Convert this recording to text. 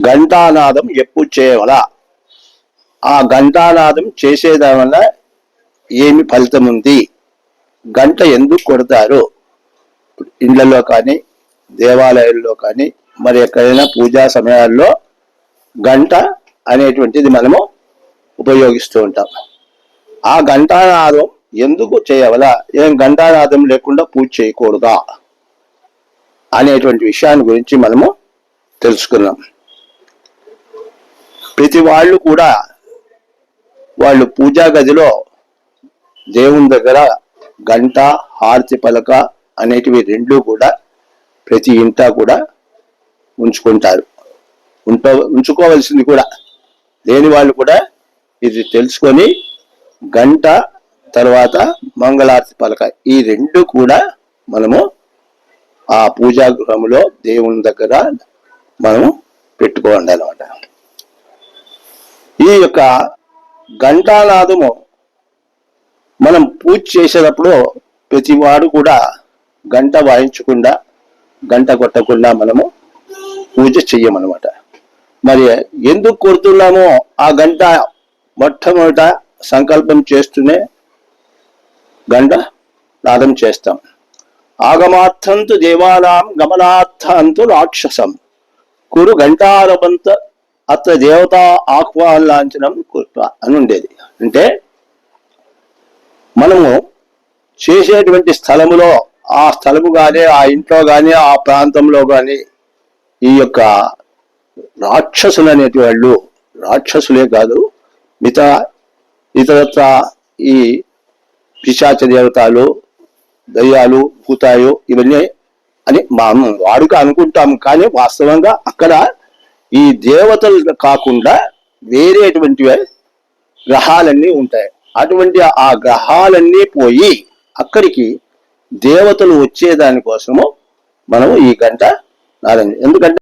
ఘంటానాదం ఎప్పుడు చేయవల? ఆ ఘంటానాదం చేసేదాని వల్ల ఏమి ఫలితం ఉంది? గంట ఎందుకు కొడతారు? ఇండ్లలో కానీ దేవాలయాల్లో కానీ మరి ఎక్కడైనా పూజా సమయాల్లో గంట అనేటువంటిది మనము ఉపయోగిస్తూ ఉంటాం. ఆ ఘంటానాదం ఎందుకు చేయవల? ఏం ఘంటానాదం లేకుండా పూజ చేయకూడదా? అనేటువంటి విషయాన్ని గురించి మనము తెలుసుకున్నాం. ప్రతి వాళ్ళు కూడా వాళ్ళు పూజా గదిలో దేవుని దగ్గర గంట హారతి పలక అనేటివి రెండు కూడా ప్రతి ఇంట కూడా ఉంచుకుంటారు. ఉంట ఉంచుకోవాల్సింది కూడా. లేని వాళ్ళు కూడా ఇది తెలుసుకొని గంట తర్వాత మంగళారతి పలక. ఈ రెండు కూడా మనము ఆ పూజా గృహంలో దేవుని దగ్గర మనము పెట్టుకోండి అనమాట ఈ యొక్క ఘంటానాదము మనం పూజ చేసేటప్పుడు ప్రతి వాడు కూడా గంట వాయించకుండా గంట కొట్టకుండా మనము పూజ చెయ్యమన్నమాట. మరి ఎందుకు కొడుతున్నామో ఆ గంట మొట్టమొదట సంకల్పం చేస్తూనే గంట నాదం చేస్తాం. ఆగమార్థంతు దేవానాం గమనార్థంతు రాక్షసం. కురు గంటారపంత అత్ర దేవత ఆహ్వానాంచనం కుర్వ అని ఉండేది. అంటే మనము చేసేటువంటి స్థలములో ఆ స్థలము కానీ ఆ ఇంట్లో కానీ ఆ ప్రాంతంలో కానీ ఈ యొక్క రాక్షసులు అనేటి వాళ్ళు రాక్షసులే కాదు మిగతా ఇతరత్ర ఈ పిశాచ దేవతలు దయ్యాలు భూతాయు ఇవన్నీ అని మనం వాడుక అనుకుంటాం కానీ వాస్తవంగా అక్కడ ఈ దేవతలు కాకుండా వేరేటువంటి గ్రహాలన్నీ ఉంటాయి. అటువంటి ఆ గ్రహాలన్నీ పోయి అక్కడికి దేవతలు వచ్చేదాని కోసము మనము ఈ గంట నాదండి. ఎందుకంటే